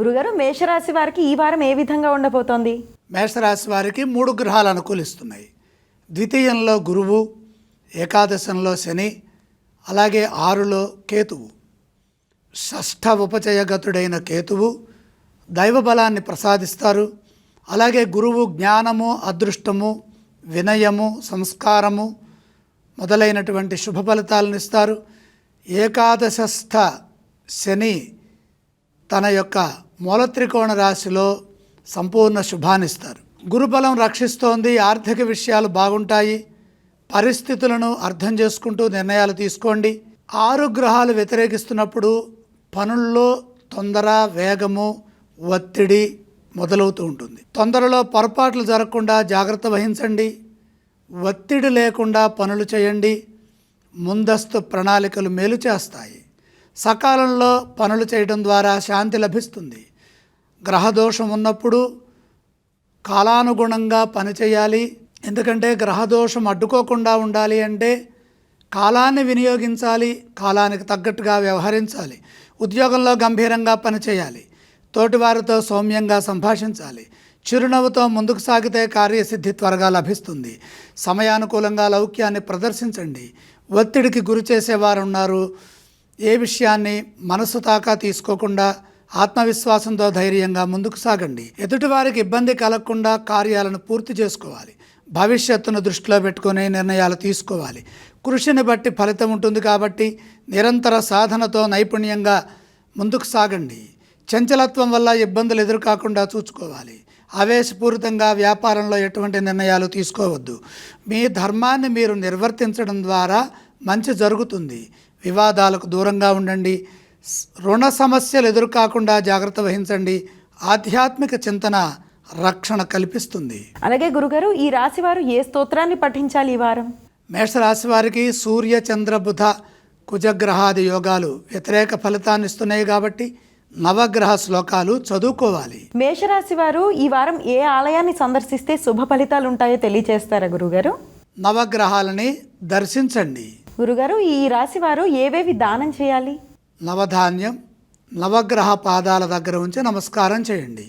గురుగారు మేషరాశి వారికి ఈ వారం ఏ విధంగా ఉండబోతోంది? మేషరాశి వారికి మూడు గ్రహాలు అనుకూలిస్తున్నాయి. ద్వితీయంలో గురువు ఏకాదశంలో శని అలాగే ఆరులో కేతువు. షష్ఠ ఉపచయగతుడైన కేతువు దైవ బలాన్ని ప్రసాదిస్తారు. అలాగే గురువు జ్ఞానము అదృష్టము వినయము సంస్కారము మొదలైనటువంటి శుభ ఫలితాలను ఇస్తారు. ఏకాదశస్థ శని తన యొక్క మూలత్రికోణ రాశిలో సంపూర్ణ శుభాన్నిస్తారు గురుబలం రక్షిస్తోంది ఆర్థిక విషయాలు బాగుంటాయి పరిస్థితులను అర్థం చేసుకుంటూ నిర్ణయాలు తీసుకోండి. ఆరు గ్రహాలు వ్యతిరేకిస్తున్నప్పుడు పనుల్లో తొందర వేగము ఒత్తిడి మొదలవుతూ ఉంటుంది. తొందరలో పొరపాట్లు జరగకుండా జాగ్రత్త వహించండి. ఒత్తిడి లేకుండా పనులు చేయండి. ముందస్తు ప్రణాళికలు మేలు చేస్తాయి. సకాలంలో పనులు చేయడం ద్వారా శాంతి లభిస్తుంది. గ్రహదోషం ఉన్నప్పుడు కాలానుగుణంగా పనిచేయాలి ఎందుకంటే గ్రహదోషం అడ్డుకోకుండా ఉండాలి అంటే కాలాన్ని వినియోగించాలి కాలానికి తగ్గట్టుగా వ్యవహరించాలి ఉద్యోగంలో గంభీరంగా పనిచేయాలి తోటివారితో సౌమ్యంగా సంభాషించాలి చిరునవ్వుతో ముందుకు సాగితే కార్యసిద్ధి త్వరగా లభిస్తుంది. సమయానుకూలంగా లౌక్యాన్ని ప్రదర్శించండి. ఒత్తిడికి గురి చేసేవారు ఉన్నారు ఏ విషయాన్ని మనసు తాకా తీసుకోకుండా ఆత్మవిశ్వాసంతో ధైర్యంగా ముందుకు సాగండి. ఎదుటివారికి ఇబ్బంది కలగకుండా కార్యాలను పూర్తి చేసుకోవాలి. భవిష్యత్తును దృష్టిలో పెట్టుకుని నిర్ణయాలు తీసుకోవాలి. కృషిని బట్టి ఫలితం ఉంటుంది కాబట్టి నిరంతర సాధనతో నైపుణ్యంగా ముందుకు సాగండి. చంచలత్వం వల్ల ఇబ్బందులు ఎదురుకాకుండా చూసుకోవాలి. ఆవేశపూరితంగా వ్యాపారంలో ఎటువంటి నిర్ణయాలు తీసుకోవద్దు. మీ ధర్మాన్ని మీరు నిర్వర్తించడం ద్వారా మంచి జరుగుతుంది. వివాదాలకు దూరంగా ఉండండి. రుణ సమస్యలు ఎదురుకాకుండా జాగ్రత్త వహించండి. ఆధ్యాత్మిక చింతన రక్షణ కల్పిస్తుంది. అలాగే గురుగారు ఈ రాశి వారు ఏ స్తోత్రాన్ని పఠించాలి ఈ వారం? మేషరాశి వారికి సూర్య చంద్ర బుధ కుజగ్రహాది యోగాలు వ్యతిరేక ఫలితాన్ని ఇస్తున్నాయి కాబట్టి నవగ్రహ శ్లోకాలు చదువుకోవాలి. మేషరాశి వారు ఈ వారం ఏ ఆలయాన్ని సందర్శిస్తే శుభ ఫలితాలు ఉంటాయో తెలియజేస్తారా గురుగారు? నవగ్రహాలని దర్శించండి. గురుగారు ఈ రాశి వారు ఏవేవి దానం చేయాలి? నవధాన్యం నవగ్రహ పాదాల దగ్గర ఉంచి నమస్కారం చేయండి.